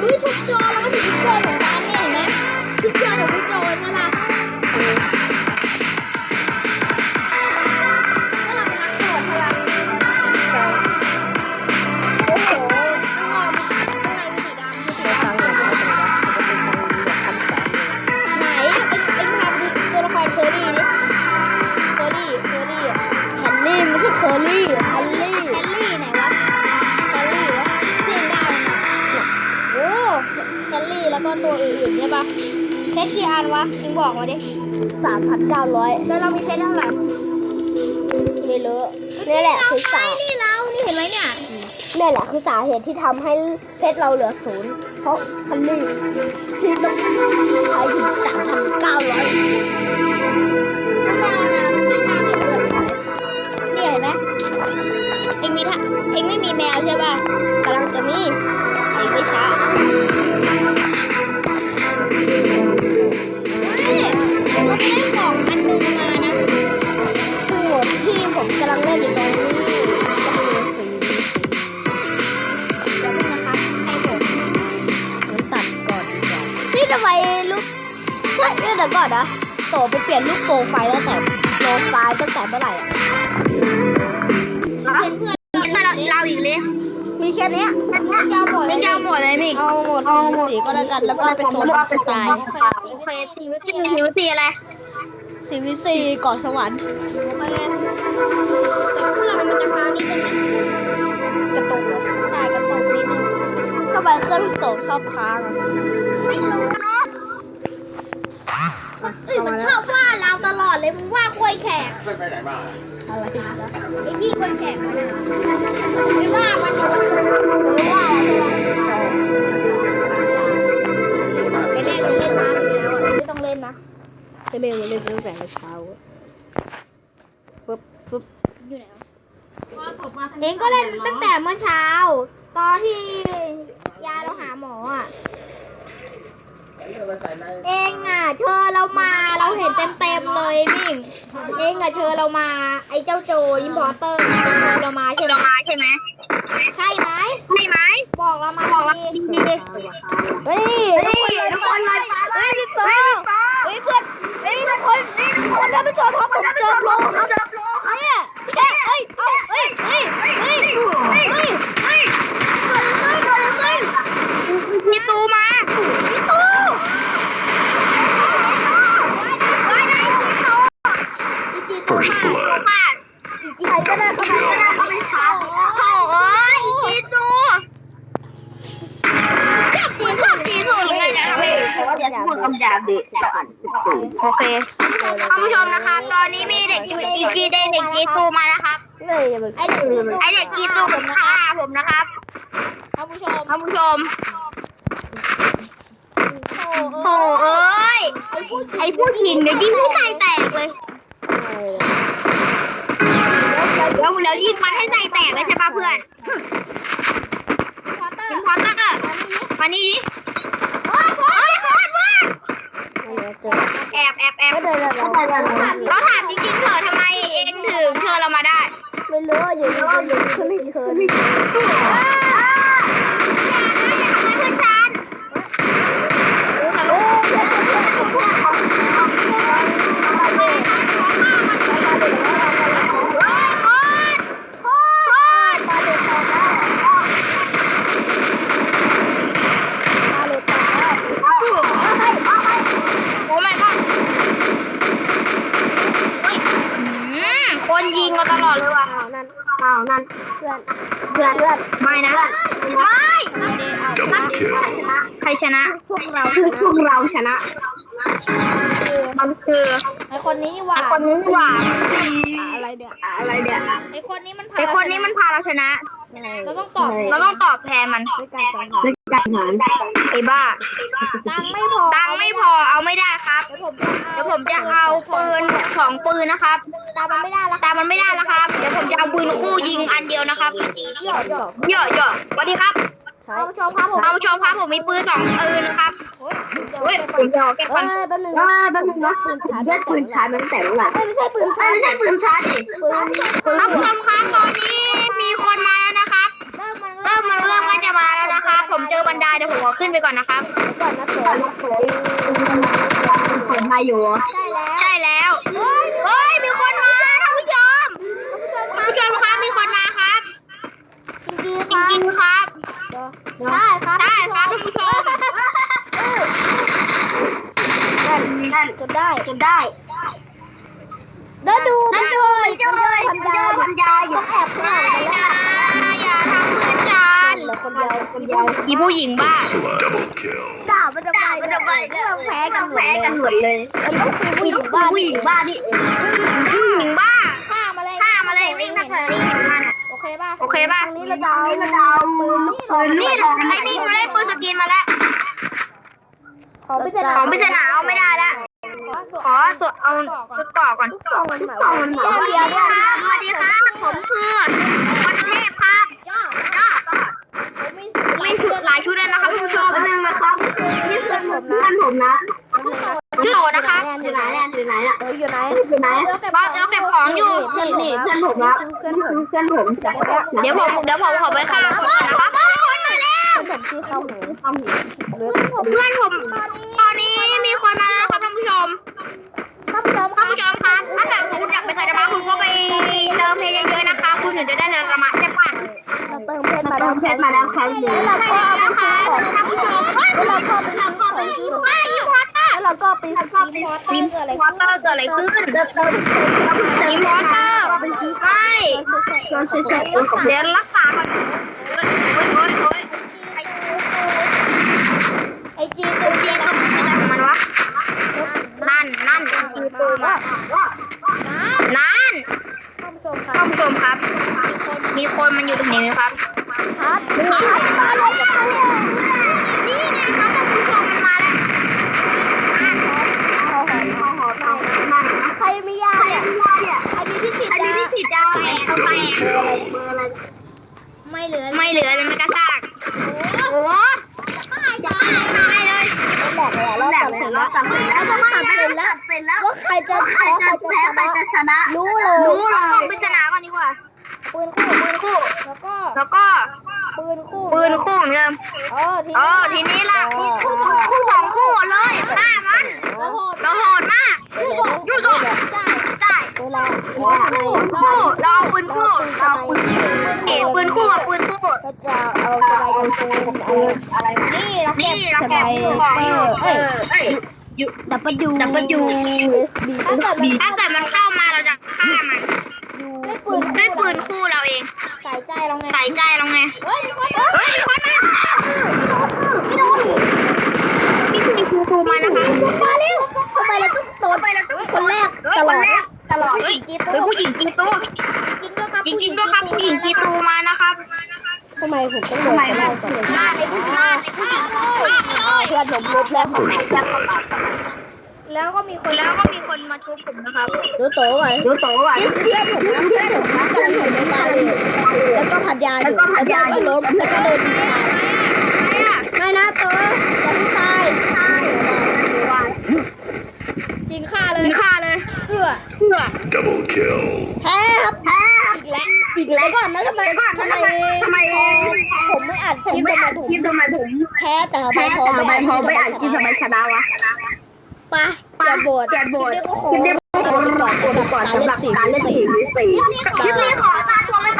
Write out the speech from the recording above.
ดูชุดโจรแล้วก็ชุดจอของร้านเนี่ยเห็นไหมชุดจอกับชุดจอใช่ปะะเพชรกี่อันวะยิงบอกมาดิสามพันเก้าร้อยแล้วเรามีเพชรเท่าไหร่ไม่รู้นี่แหละคือสาไอ้นี่เรานี่เห็นไหมเนี่ยนี่แหละคือสาเหตุที่ทำให้เพชรเราเหลือศูนย์เพราะแคนลี่ที่ต้องใช้ถึงสามพันเก้าร้อยน้ำแมวนะไม่ทางเห็นด้วยนี่เห็นไหมเองมีท่าเองไม่มีแมวใช่ป่ะกำลังจะมี ปเปลี่ยนลูกโปรไฟล์ตั้งแต่โปรไฟล์ตั้งแต่เมื่อไหร่อะเพื่อนเพื่อนเราเราอีกเลยมีแค่เนี้ยไม่ยาวหมดไม่ยาวหมดเลยมิกเอาหมดสีก็แล้วกันแล้วก็ไปโซนสไตล์โอเคสีวิสีสีวิสีอะไรสีวิซีเกาะสวรรค์โอเคแต่เครื่องมันจะค้างนิดนึงนะกระตุกเหรอใช่กระตุกนิดนึงทำไมเครื่องโตชอบค้างอะไม่รู้เนาะเอ้ยมันชอบว่าเราตลอดเลย มึงว่าควยแขกเคยไปไหนมาอะไรนะไอพี่ควยแขกนะไม่ว่ามันจะมันไม่ว่าไอแม่จะเล่นน้ำอยู่แล้วอะไม่ต้องเล่นนะจะเมย์เล่นตั้งแต่เช้าอะปึ๊บปึ๊บอยู่ไหนวะเองก็เล่นตั้งแต่เมื่อเช้า ตอนที่ยายเราหาหมออะ เองอะเชิญเรามา เราเห็นเต็มเต็มๆเลยมิ่งเองอะเชิญเรามา ไอ้เจ้าโจยิมพอร์เตอร์เชิญเรามาใช่ไหมใช่ไหมใช่ไหมใช่ไหมบอกเรามาบอกเราดีดี เฮ้ยทุกคนเลยเฮ้ยพี่โตเฮ้ยเพื่อนเฮ้ยทุกคนนี่ทุกคนท่านผู้ชมครับผมเจอโปรครับเนี่ยแค่เฮ้ยเอาเฮ้ยเฮ้ยเฮ้ยเฮ้ยเฮ้ยเฮ้ยเฮ้ยเกิดอะไรขึ้น พี่ตูมา พี่โต พี่จีตูมา อีกใครก็ได้เข้ามาเข้าไปค่ะ โอ้ยอีจีตูจีตูจีตูหรือไงเนี่ยทำไม พูดคำหยาบดิ โอเคท่านผู้ชมนะคะ ตอนนี้มีเด็กอีจีเด็กเด็กจีตูมานะครับเลยอย่าไปไอเด็กจีตูไอเด็กจีตูผมนะคะผมนะครับท่านผู้ชมท่านผู้ชมโอ้เอ้ยไอผู้หญิงเดี๋ยวยิงให้ใจแตกเลยแล้วแล้วยิงมันให้ใจแตกเลยใช่ป่ะเพื่อนเป็นพอตเตอร์มานี่ดิโอ้ยโอ้ยโอ้ยโอ้ย แอบแอบแอบไม่เดินแล้วเราถามจริงๆเธอทำไมเองถึงเชิญเรามาได้ ไม่รู้อยู่ดีก็อยู่ขึ้นเชิญ คนยิงเราตลอดเลยว่ะ อ้าวนั่นอ้าวนั่น เพื่อนเพื่อนเพื่อนไม่นะไม่ใครชนะ พวกเราคือพวกเราชนะ มันคือไอคนนี้นี่หว่าไอคนนี้นี่หว่าอะไรเนี่ยอะไรเนี่ยไอคนนี้มันพาไอคนนี้มันพาเราชนะใช่เราต้องตอบ เราต้องตอบแทนมันด้วยการสัง หารด้วยการหารไอ้บ้า ตังไม่พอตังไม่พอเอาไม่ได้ครับเดี๋ยวผมจะเอาปืนสองปืนนะครับ ตามันไม่ได้แล้วตามันไม่ได้แล้วครับ เดี๋ยวผมจะเอาปืนคู่ยิงอันเดียวนะครับหยอกหยอกเยอะเยอะสวัสดีครับ ใช่เอาชมครับผมเอาชมครับผมมีปืนสองปืนนะครับเฮ้ยผมจะเอาแก้เอ้ปันยแป๊บนึงนะแป๊บนึงนะปืนชาร์จได้ปืนชาร์จมันแต่เมื่อไหร่ไม่ใช่ปืนชาร์จไม่ใช่ปืนชาร์จดิปืนปืน ท่านผู้ชมครับตอนนี้ ผมเจอบันไดเดี๋ยวผมขอขึ้นไปก่อนนะครับ ก่อนนะโถผมมาอยู่ใช่แล้วเฮ้ย มีคนมาท่านผู้ชมท่านผู้ชมครับ มีคนมาครับจริงๆครับจริงๆครับใช่ครับใช่ครับท่านผู้ชมนั่นนั่นจนได้จนได้แล้วดูมันดูมันเจอพันยาพันยาอยู่แอบข้างหลัง ลือคนเดียวคนเดียวอีผู้หญิงบ้า Double kill. ด่ามันจะไปมันจะไปเราแพ้กันหมดเลยหมดเลยมันต้องคือผู้หญิงบ้าผู้หญิงบ้านี่เองผู้หญิงบ้าฆ่ามาเลยฆ่ามาเลยวิ่งถ้าเกิดวิ่งเห็นมันอะโอเคป่ะโอเคป่ะตรงนี้เราดาวเราดาวปืนลูกปืนนี่เราไอ้นี่มาเล่นปืนสกรีนมาแล้วของพิจารณาของพิจารณาเอาไม่ได้แล้วขอตรวจเอาชุดเกาะก่อนกล่องมันหมายว่าแค่เดียวสเนี่ยวัสดีครับผมคือ บ้านเดี๋ยวเก็บของอยู่ นี่นี่เพื่อนผมนะเพื่อนผมเพื่อนผมเดี๋ยวผมเดี๋ยวผมขอไปฆ่าคนก่อนนะครับคนมาแล้วเพื่อนผมชื่อข้าวหมูหรือเพื่อนผมตอนนี้มีคนมาแล้วครับท่านผู้ชมท่านผู้ชมท่านผู้ชมครับถ้าเกิดคุณอยากไปเซอร์ดามาคุณก็ไปเติมเพลงเยอะๆนะคะ คุณถึงจะได้เรือดามาใช่ปะเราเติมเพชรมาเติแล้วมเพชรมาแล้วครั้งหนึ่งแล้วเราใช่ก็แล้วไปนะคะซื้อของท่านผู้ชมเฮ้ยแล้วเราก็ไปซื้อของที่ไม่อยู่วัดอะ แล้วเราก็ไปซื้อพอเตอร์เกิดอะไรวอเตอร์เกิดอะไรขึ้นทีมวอเตอร์ไม่ช่วยช่วยช่วยเดี๋ยวรักษาก่อนโอ้ยโอ้ยโอ้ยไอจีตัวจีนอะไรของมันวะนั่นนั่นจีตูมานั่นท่านผู้ชมครัท่าบนผู้ชมครับ มีคนมันอยู่ตรงนี้นะครับ ครับครับมาเลยจะมาเลย นี่ไงครับท่านผู้ชมมันมาแล้ว เอาหอม หอหอมเอามัน ใครมียาเนี่ยใครมีที่ฉีด อัน ยา นี้ที่ฉีดยา แตกเขาแตก เบอร์อะไรเบอร์อะไร ไม่เหลือ ไม่เหลือเลยมันกระซากโอ้โหตายตายเลย แหลกเลยอะรอบ แหลตักดเลสิยนรแล้อวบตัดสินแล้วแล้วก็ตัดสินแล้วเป็นแล้วว่าใครจะใครแพ้ใครจะจะแพ้ชใครนะจะชนะ รู้เลยรู้เลเอายปริศนาก่อนดีกว่าปืนคู่ปืนคู่ แล้วก็แล้วก็ปืนคู่ปืนคู่เหมือนเดิมเออทีเออทีนี้ล่ะคู่คู่คู่สองคู่เลยฆ่ามันแล้วโหดเราโหดมากยุ่งก่อนใช่ได้เวลาคู่คู่เราเอาปืนคู่เราเอาปืนคู่เอ๋ปืนคู่กับปืนคู่ก็จะเอาสบายกันปืนอะไรนี่เราเก็บเราสเก็บาบยของอยู่เอ้ยเอ้ ยดับเบิลยูดับเบิลยูเอสบีถ้าเกิดมันถ้าเกิดมันเข้ามาเราจะฆ่ามันด้วยปืนด้วยปืนคู่เราเอง สายใจเราไงใส่ใจเราไงเฮ้ยมีคนเฮ้ยมีคนมานี่คือครูครูมานะคะมาเร็วทำไมเราต้องโดนไปแล้วคนแรกตลอดตลอดเฮ้ยเฮ้ยผู้หญิงจริงตู้จริงด้วยครับจริงๆด้วยครับผู้หญิงจีตูมานะครับทำไมผมต้องโดนคนแรกก่อนหน้าในผู้หญิงหน้าในผู้หญิงมากเลยเพื่อนผมลบแล้วผมแล้ว แล้วก็มีคนแล้วก็มีคนมาชุบผมนะครับดูโตก่อนดูโตอะนี่คือเพื่อนผมนะเพื่อนผมนะกำลังอยู่ในบ้านเลยแล้วก็พันยาอยู่แล้วเพื่อนก็ล้มแล้วก็โดนยิงตายอะไรอะไม่นะโตอย่าเพิ่งตายยิงฆ่าเลยยิงฆ่าเลยเพื่อเพื่อ Double kill. แพ้ครับแพ้อีกแล้วอีกแล้วก่อนนะทำไมทำไมทำไมผมไม่อัดคผมลิปไม่ทำไมอ่านผมคลิปทำไมผมแพ้แต่ทำไมแพ้พอแต่ทำไมพอไม่อ่านคลิปทำไมชนะวะ ไปเปลี่ยนโบสเปลี่ยนโบสคลิปนี้ก็ขอคลิปนี้ก็ขอก่อนก่อนก่อนสำหรับสำหรับการเล่นสีสีคลิปนี้ขอตาตัวไป